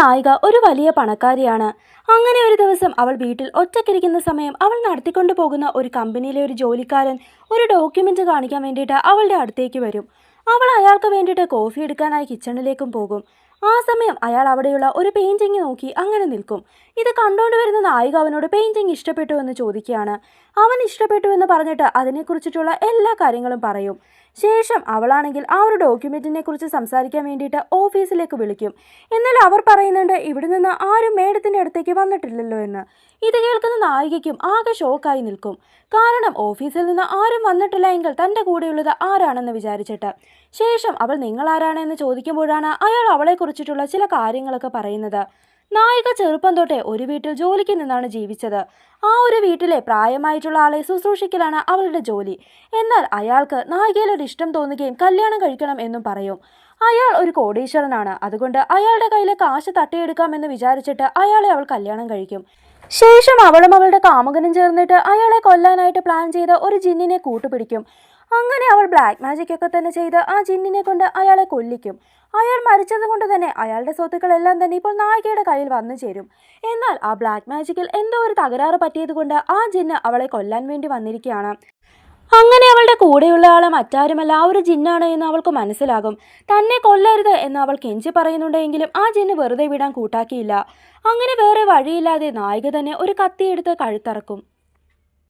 നായിക ഒരു വലിയ പണക്കാരിയാണ്. അങ്ങനെ ഒരു ദിവസം അവൾ വീട്ടിൽ ഒറ്റക്കിരിക്കുന്ന സമയം അവൾ നടത്തിക്കൊണ്ടു പോകുന്ന ഒരു കമ്പനിയിലെ ഒരു ജോലിക്കാരൻ ഒരു ഡോക്യുമെന്റ് കാണിക്കാൻ വേണ്ടിയിട്ട് അവളുടെ അടുത്തേക്ക് വരും. അവൾ അയാൾക്ക് വേണ്ടിയിട്ട് കോഫി എടുക്കാനായി കിച്ചണിലേക്കും പോകും. ആ സമയം അയാൾ അവിടെയുള്ള ഒരു പെയിന്റിങ് നോക്കി അങ്ങനെ നിൽക്കും. ഇത് കണ്ടുകൊണ്ട് വരുന്ന നായിക അവനോട് പെയിന്റിങ് ഇഷ്ടപ്പെട്ടു എന്ന് ചോദിക്കുകയാണ്. അവൻ ഇഷ്ടപ്പെട്ടു എന്ന് പറഞ്ഞിട്ട് അതിനെക്കുറിച്ചിട്ടുള്ള എല്ലാ കാര്യങ്ങളും പറയും. ശേഷം അവളാണെങ്കിൽ ആ ഒരു ഡോക്യുമെന്റിനെ കുറിച്ച് സംസാരിക്കാൻ വേണ്ടിയിട്ട് ഓഫീസിലേക്ക് വിളിക്കും. എന്നാൽ അവർ പറയുന്നുണ്ട് ഇവിടെ നിന്ന് ആരും മേഡത്തിന്റെ അടുത്തേക്ക് വന്നിട്ടില്ലല്ലോ എന്ന്. ഇത് കേൾക്കുന്ന നായികയ്ക്കും ആകെ ഷോക്കായി നിൽക്കും. കാരണം ഓഫീസിൽ നിന്ന് ആരും വന്നിട്ടില്ല എങ്കിൽ തന്റെ കൂടെയുള്ളത് ആരാണെന്ന് വിചാരിച്ചിട്ട്. ശേഷം അവൾ നിങ്ങൾ ആരാണെന്ന് ചോദിക്കുമ്പോഴാണ് അയാൾ അവളെക്കുറിച്ചിട്ടുള്ള ചില കാര്യങ്ങളൊക്കെ പറയുന്നത്. നായിക ചെറുപ്പം തൊട്ടേ ഒരു വീട്ടിൽ ജോലിക്ക് നിന്നാണ് ജീവിച്ചത്. ആ ഒരു വീട്ടിലെ പ്രായമായിട്ടുള്ള ആളെ ശുശ്രൂഷിക്കലാണ് അവളുടെ ജോലി. എന്നാൽ അയാൾക്ക് നായികയിൽ ഒരു ഇഷ്ടം തോന്നുകയും കല്യാണം കഴിക്കണം എന്നും പറയും. അയാൾ ഒരു കോടീശ്വരനാണ്. അതുകൊണ്ട് അയാളുടെ കയ്യിലെ കാശ് തട്ടിയെടുക്കാമെന്ന് വിചാരിച്ചിട്ട് അയാളെ അവൾ കല്യാണം കഴിക്കും. ശേഷം അവളും അവളുടെ കാമുകനും ചേർന്നിട്ട് അയാളെ കൊല്ലാനായിട്ട് പ്ലാൻ ചെയ്ത ഒരു ജിന്നിനെ കൂട്ടുപിടിക്കും. അങ്ങനെ അവൾ ബ്ലാക്ക് മാജിക് ഒക്കെ തന്നെ ചെയ്ത് ആ ജിന്നിനെ കൊണ്ട് അയാളെ കൊല്ലിക്കും. അയാൾ മരിച്ചത് കൊണ്ട് തന്നെ അയാളുടെ സ്വത്തുക്കളെല്ലാം തന്നെ ഇപ്പോൾ നായികയുടെ കയ്യിൽ വന്നു ചേരും. എന്നാൽ ആ ബ്ലാക്ക് മാജിക്കിൽ എന്തോ ഒരു തകരാറ് പറ്റിയത് കൊണ്ട് ആ ജിന്ന് അവളെ കൊല്ലാൻ വേണ്ടി വന്നിരിക്കുകയാണ്. അങ്ങനെ അവളുടെ കൂടെയുള്ള ആളെ മറ്റാരുമല്ല ആ ഒരു ജിന്നാണ് എന്ന് അവൾക്ക് മനസ്സിലാകും. തന്നെ കൊല്ലരുത് എന്ന് അവൾ കെഞ്ചി പറയുന്നുണ്ടെങ്കിലും ആ ജിന്ന് വെറുതെ വിടാൻ കൂട്ടാക്കിയില്ല. അങ്ങനെ വേറെ വഴിയില്ലാതെ നായിക തന്നെ ഒരു കത്തിയെടുത്ത് കഴുത്തറക്കും.